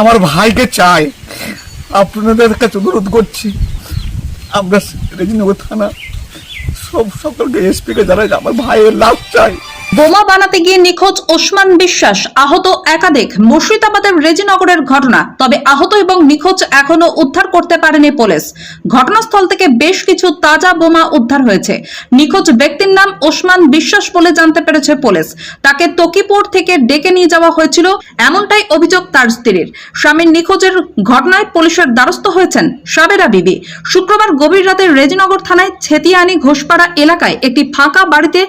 আমার ভাইকে চাই। আপনাদের কাছে অনুরোধ করছি। আমরা রেজিনগর থানা সব সকলকে, এসপিকে জানাই যে আমার ভাইয়ের লাভ চাই। বোমা বানাতে গিয়ে নিখোঁজ ওসমান বিশ্বাস, আহত একাধিক মুর্শিদাবাদের রেজিনগরের ঘটনা। তবে আহত এবং নিখোঁজ এখনও উদ্ধার করতে পারেনি পুলিশ। ঘটনাস্থল থেকে বেশ কিছু তাজা বোমা উদ্ধার হয়েছে। নিখোঁজ ব্যক্তির নাম ওসমান বিশ্বাস বলে জানতে পেরেছে পুলিশ। তাকে তকিপুর থেকে ডেকে নিয়ে যাওয়া হয়েছিল, এমনটাই অভিযোগ তার স্ত্রীর। স্বামীর নিখোঁজের ঘটনায় পুলিশের দ্বারস্থ হয়েছেন সাবেরা বিবি। শুক্রবার গভীর রাতে রেজিনগর থানায় ছেতিয়ানি ঘোষপাড়া এলাকায় একটি ফাঁকা বাড়িতে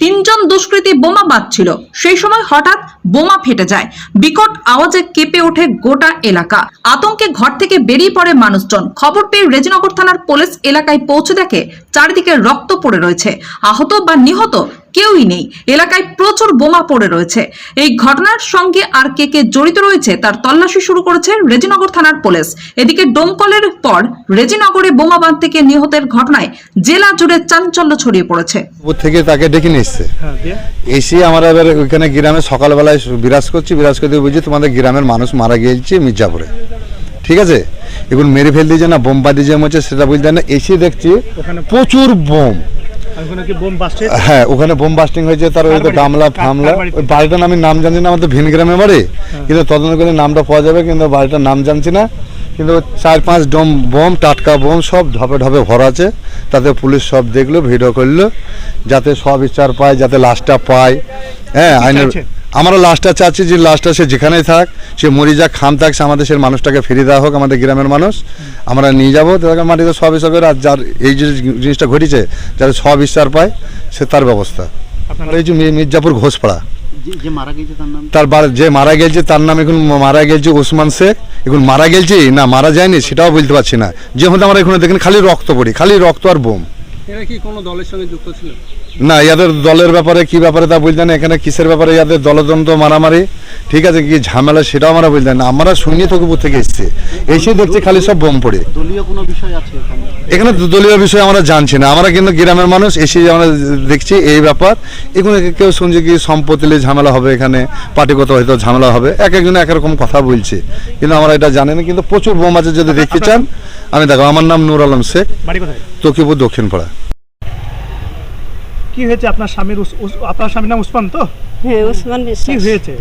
তিনজন দুষ্কৃতী বোমা বাঁধছিল। সেই সময় হঠাৎ বোমা ফেটে যায়। বিকট আওয়াজে কেঁপে ওঠে গোটা এলাকা। আতঙ্কে ঘর থেকে বেরিয়ে পড়ে মানুষজন। খবর পেয়ে রেজিনগর থানার পুলিশ এলাকায় পৌঁছে দেখে চারিদিকে রক্ত পড়ে রয়েছে। আহত বা নিহত কেউই নেই। এলাকায় প্রচুর বোমা পড়ে রয়েছে। এই ঘটনার সঙ্গে আর কে কে জড়িত রয়েছে তার তল্লাশি শুরু করেছে রেজিনগর থানার পুলিশ। এদিকে ডোমকলের পর রেজিনগরে বোমা বাঁধ থেকে নিহতের ঘটনায় জেলা জুড়ে চাঞ্চল্য ছড়িয়ে পড়েছে। থেকে তাকে ডেকে এসছে। হ্যাঁ দিয়ে? এসে আমরা এবার ওইখানে গ্রামে সকালবেলায় বিরাজ করছি। বিরাজ করতে বুঝি তোমাদের গ্রামের মানুষ মারা গিয়েছে মির্জাপুরে। ঠিক আছে? এখন মেরে ফেল দিয়েছে না বোম বাদিয়েছে হচ্ছে সেটা বুঝতে না। এসে দেখছি প্রচুর বোম। হ্যাঁ ওখানে বোম বাস্টিং হয়েছে তার ওই তো গামলা ফামলা। ওই বাড়িটার আমি নাম জানি না আমাদের ভিনগ্রামে বাড়ি। কিন্তু তদন্ত করে নামটা পাওয়া যাবে কিন্তু বাড়িটার নাম জানছি না। কিন্তু চার পাঁচ ডম বোম টাটকা বোম সব ঢপে ঢপে ভরা আছে। তাতে পুলিশ সব দেখল ভিডিও করল যাতে সব ইচ্ছার পায় যাতে লাশটা পায়। হ্যাঁ আইনের? আমরা লাস্টটা চাচ্ছি যে লাস্টটা সে যেখানেই থাক সে মরি যাক খাম থাক সে আমাদের সে মানুষটাকে ফিরিয়ে দেওয়া হোক আমাদের গ্রামের মানুষ। আমরা নিয়ে যাব তাকে মাটিতে সব হিসাবে আর যার এই যে জিনিসটা ঘটেছে যাতে সব বিচার পায় সে তার ব্যবস্থা। আপনার এই যে মির্জাপুর ঘোষপাড়া। তার বার- যে মারা গেছে তার নাম এখন মারা গেছে ওসমান শেখ। এখন মারা গেছে? না মারা যায়নি সেটাও বলতে পারছি না। যে হতে আমরা এখানে দেখেন খালি রক্ত পড়ি খালি রক্ত আর বোম। এরা কি কোনো দলের সঙ্গে যুক্ত ছিল? না ইয়াদের দলের ব্যাপারে কি ব্যাপারে তা বলতেন এখানে কিসের ব্যাপারে ইয়াদের দলদ্বন্দ্ব মারামারি? ঠিক আছে কি ঝামেলা সেটাও আমরা বলতেন না আমরা শুনি তকুপুর থেকে এসছে। এসে দেখছি খালি সব বোম পড়ে। দলীয় কোনো বিষয় আছে এখানে? এখানে দলীয় বিষয় আমরা জানছি না আমরা কিন্তু গ্রামের মানুষ এসে আমরা দেখছি এই ব্যাপার। এখানে কেউ শুনছে কি সম্পত্তি ঝামেলা হবে এখানে পার্টিগত হয়তো ঝামেলা হবে এক একজন একরকম কথা বলছে। কিন্তু আমরা এটা জানি না কিন্তু প্রচুর বোম আছে যদি দেখতে চান। আমি দেখো আমার নাম নুর আলম শেখ তকিপুর দক্ষিণ পাড়া কি হয়েছে? আপনার স্বামীর আপনার স্বামীর নাম উসমান তো? হ্যাঁ উসমান কি হয়েছে?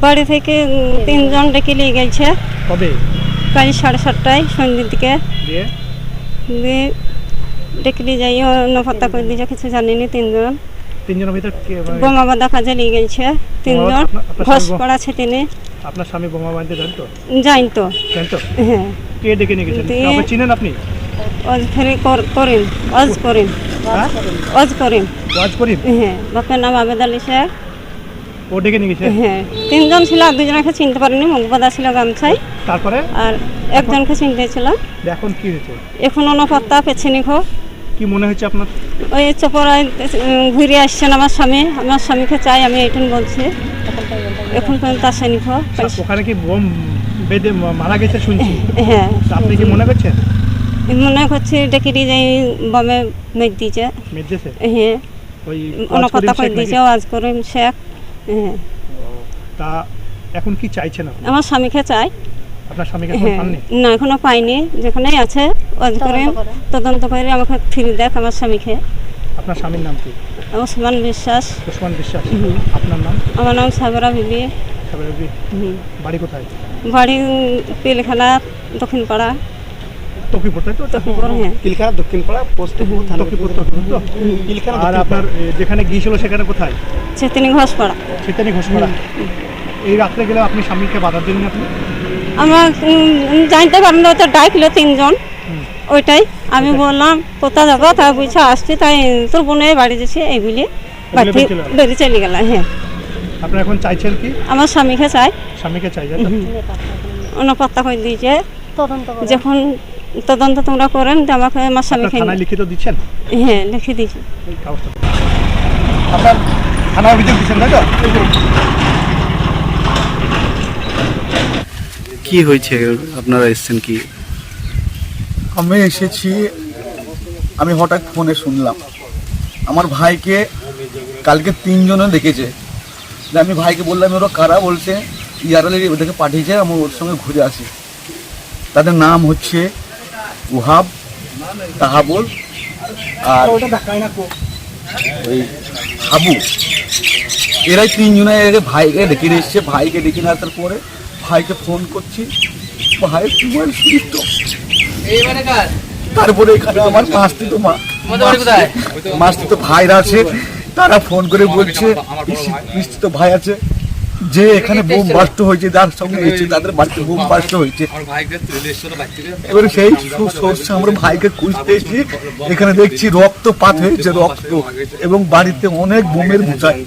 বাড়ি থেকে তিনজন ডেকে নিয়ে গেছে। কবে? প্রায় সাড়ে সাতটায় সন্ধ্যের দিকে। দিয়ে? ডেকে নিয়ে যাই নফাত্তা করে দিয়েছে কিছু জানিনি তিনজন। তিনজনের ভিতর কে বোমা বাঁধা কাজে নিয়ে গেছে। তিনজন। আপনার- আপনার ঘস তিনি। আপনার স্বামী বোমা বাঁধতে জানতো যাইন তো। জানতো হ্যাঁ। কে ডেকে নিয়ে গেছেন? আপনি চিনেন আপনি? অজ ফেরি করিম অজ করিম। হ্যাঁ? অজ করিম। করিম? হ্যাঁ বাপের নাম আবেদ আলী শেখ। ও ডেকে নিয়ে গেছে হ্যাঁ তিনজন ছিল আর দুজনকে চিনতে পারিনি মুখ ছিল গামছাই তারপরে? আর একজনকে চিনতে ছিল। এখন কি হয়েছে? এখনও নফাত্তা পেছনি খো কি মনে হচ্ছে আপনার? ওই চপরায় ঘুরে আসছেন আমার স্বামী। আমার স্বামীকে চাই আমি এইটুন বলছি। এখন পর্যন্ত আসেনি খো ওখানে কি বোম বেঁধে মারা গেছে শুনছি। হ্যাঁ। আপনি কি মনে করছেন? মনে করছি ডেকে যাই বমে মেঘ দিয়েছে। মেজেছে হ্যাঁ। ওই অনকতা করিম করে দিয়েছে নাকি? আজ করিম শেখ। হ্যাঁ। তা এখন কি চাইছেন আপনি আমার স্বামীকে চাই। আপনার স্বামীকে এখন হ্যাঁ। পাননি? না এখনও পাইনি। যেখানেই আছে আজ করিম তদন্ত করে আমাকে ফিরে দেখ আমার স্বামীকে। আপনার স্বামীর নাম কি? ওসমান বিশ্বাস। ওসমান বিশ্বাস। আপনার নাম? আমার নাম সাবরা বিবি। সাবের। হুম। বাড়ি কোথায়? বাড়ি পিলখানা দক্ষিণ পাড়া তকিপুর তাই তো হ্যাঁ। পিলখানা দক্ষিণ পাড়া পোস্ট তকিপুর তকিপুর তো পিলখানা আর আপনার যেখানে গিয়েছিল সেখানে কোথায়? চেতনি ঘোষপাড়া। এই রাত্রে গেলে আপনি স্বামীকে বাধা দিন আপনি? আমার জানতে পারেন না তো ডাকলো তিনজন। ওইটাই। আমি বললাম কোথায় যাব? তাই বুঝছে? আসছি তাই তোর বোনের বাড়ি যাচ্ছে এই বলে বাড়ি চলে গেল? বেরিয়ে চলে গেলাম হ্যাঁ। আপনারা এখন চাইছেন কি? আমার স্বামীকে চাই। স্বামীকে চাই যাই তো? অনপত্তা করে। দিয়েছে। যখন তদন্ত তোমরা করেন তো আমাকে আমার স্বামীকে থানায় লিখিত দিচ্ছেন? হ্যাঁ লিখে দিয়েছি। আপনার অভিযোগ দিচ্ছেন তাই তো? কি হয়েছে? আপনারা এসছেন কি? আমি এসেছি আমি হঠাৎ ফোনে শুনলাম। আমার ভাইকে কালকে তিনজনে দেখেছে। যে আমি ভাইকে বললাম ওরা কারা বলছে? ইয়ারালি ওদেরকে পাঠিয়েছে আমি ওর সঙ্গে ঘুরে আসি। তাদের নাম হচ্ছে উহাব তাহাবুল আর ওই হাবু। এরাই তিনজনে এর ভাইকে ডেকে নিয়ে এসছে। ভাইকে ডেকে নিয়ে আসার পরে ভাইকে ফোন করছি। ভাইয়ের মোবাইল সুইচ তারপরে এখানে আমার মাস্তি তো মা। মাস্তি তো ভাইরা আছে। তারা ফোন করে বলছে মিষ্টি তো ভাই আছে। যে এখানে বোম বাস্ট হয়েছে যার সঙ্গে এসেছে তাদের বাড়িতে বোম বাস্ট হয়েছে। এবারে সেই সোর্সে আমরা ভাইকে খুঁজতে এসেছি। এখানে দেখছি রক্ত রক্তপাত হয়েছে রক্ত এবং বাড়িতে অনেক বোমের বুঝাই।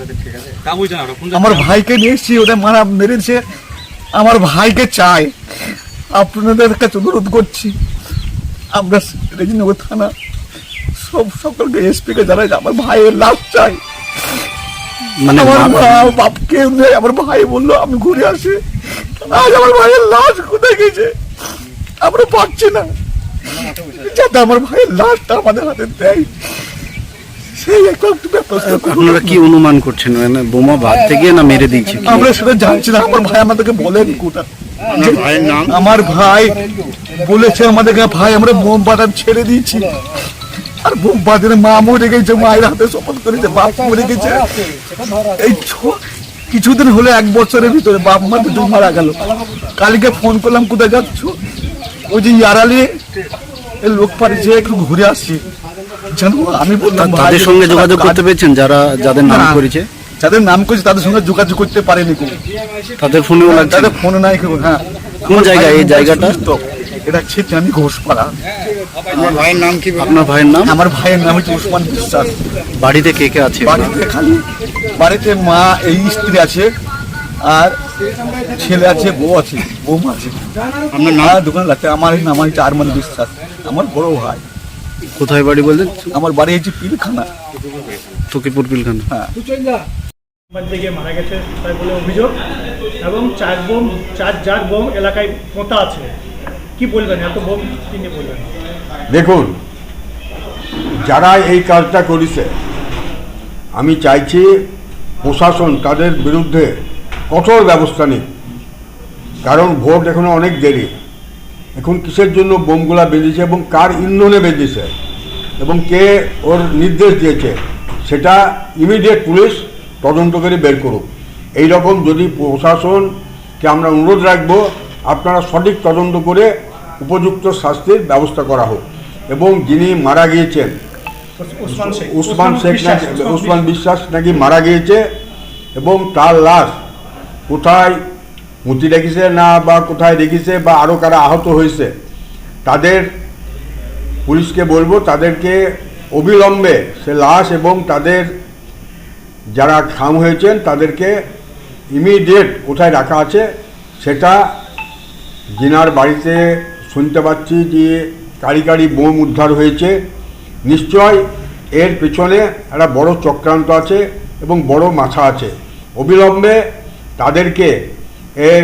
আমার ভাইকে নিয়ে এসেছি ওটা মারা মেরেছে। আমার ভাইকে চাই। আপনাদের কাছে অনুরোধ করছি আমরা রেজিনগর থানা সব সকলকে এসপিকে জানাই আমার ভাইয়ের লাভ চাই। মানে আমার মা- মা বাপ কেউ নেই আমার ভাই বলল আমি ঘুরে আসি। আজ আমার ভাইয়ের লাশ কোথায় গেছে আমরা পাচ্ছি না। যাতে আমার ভাইয়ের লাশটা আমাদের হাতে দেয়। সেই একটু ব্যবস্থা। আপনারা কি অনুমান করছেন? মানে বোমা বাঁধতে গিয়ে না মেরে দিয়েছে? আমরা সেটা জানছি না। আমার ভাই আমাদেরকে বলেন কোটা ভাইয়ের নাম? আমার ভাই বলেছে আমাদেরকে ভাই আমরা বোম বাদাম ছেড়ে দিয়েছি। আর বোম বাজারে মা মরে গেছে মায়ের হাতে শপথ করেছে বাপ মরে গেছে। এই কিছুদিন হলো এক বছরের ভিতরে বাপ মা দুটো মারা গেল। কালকে ফোন করলাম কোথায় যাচ্ছ? ওই যে ইয়ারালি এই লোক পাঠিয়েছে একটু ঘুরে আসছি। জানো আমি বললাম তাদের সঙ্গে যোগাযোগ করতে পেরেছেন যারা যাদের নাম করেছে? যাদের নাম করেছে তাদের সঙ্গে যোগাযোগ করতে পারেনি কোনো তাদের ফোনেও লাগছে? তাদের ফোন নাই কেউ হ্যাঁ। কোন জায়গায় এই জায়গাটা? সুস্থ। এটা জানি ঘোষপাড়া। আপনার ভাইয়ের নাম কি আপনার ভাইয়ের নাম? আমার ভাইয়ের নাম হচ্ছে উসমান বিশ্বাস। বাড়িতে কে কে আছে? বাড়িতে খালি বাড়িতে মা এই স্ত্রী আছে আর ছেলে আছে বউ আছে বৌমা আছে। আপনার আর দোকান লাগছে আমার এই নাম হচ্ছে আরমান বিশ্বাস আমার বড় ভাই। কোথায় বাড়ি বললেন? আমার বাড়ি হচ্ছে পিলখানা। তকিপুর পিলখানা। হ্যাঁ। মারা গেছে তাই বলে অভিযোগ। এবং চার বোম চার যার বোম এলাকায় পোঁতা আছে। কি বলবেন? এত বোম কি নিয়ে বলবেন? দেখুন, যারা এই কাজটা করেছে, আমি চাইছি প্রশাসন তাদের বিরুদ্ধে কঠোর ব্যবস্থা নিক। কারণ ভোট এখনও অনেক দেরি। এখন কিসের জন্য বোমগুলা বেঁধেছে এবং কার ইন্ধনে বেঁধেছে এবং কে ওর নির্দেশ দিয়েছে, সেটা ইমিডিয়েট পুলিশ তদন্ত করে বের করুক। এই রকম যদি প্রশাসনকে আমরা অনুরোধ রাখব, আপনারা সঠিক তদন্ত করে উপযুক্ত শাস্তির ব্যবস্থা করা হোক। এবং যিনি মারা গিয়েছেন উসমান শেখ। উসমান বিশ্বাস, নাকি উসমান উসমান বিশ্বাস। নাকি মারা গিয়েছে এবং তার লাশ কোথায় মুতি রেখেছে না বা কোথায় রেখেছে বা আরও কারা আহত হয়েছে তাদের পুলিশকে বলব তাদেরকে অবিলম্বে সে লাশ এবং তাদের যারা খাম হয়েছেন তাদেরকে ইমিডিয়েট কোথায় রাখা আছে সেটা জিনার বাড়িতে শুনতে পাচ্ছি যে কারি কারি বোম উদ্ধার হয়েছে। নিশ্চয় এর পেছনে একটা বড় চক্রান্ত আছে এবং বড় মাথা আছে। অবিলম্বে তাদেরকে এর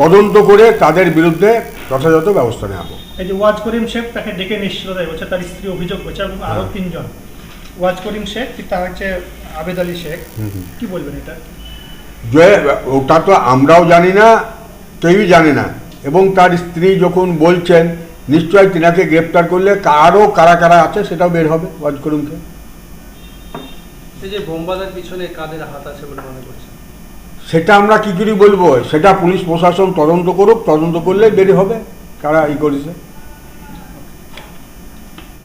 তদন্ত করে তাদের বিরুদ্ধে যথাযথ ব্যবস্থা নেওয়া এই যে ওয়াজ করিম শেখ তাকে ডেকে নিশ্চিত বলছে তার স্ত্রী অভিযোগ করছে এবং আরও তিনজন। ওয়াজ করিম শেখ তার হচ্ছে আবেদ আলী শেখ? কি বলবেন এটা? যে ওটা তো আমরাও জানি না কেউই জানে না। এবং তার স্ত্রী যখন বলছেন নিশ্চয় তিনাকে গ্রেপ্তার করলে কারও কারা কারা আছে সেটাও বের হবে ওয়াজকরুমকে। এই যে বোমবাজার পিছনে কাদের হাত আছে মনে করছেন? সেটা আমরা কি করে বলব? সেটা পুলিশ প্রশাসন তদন্ত করুক তদন্ত করলে বের হবে কারা ই করেছে।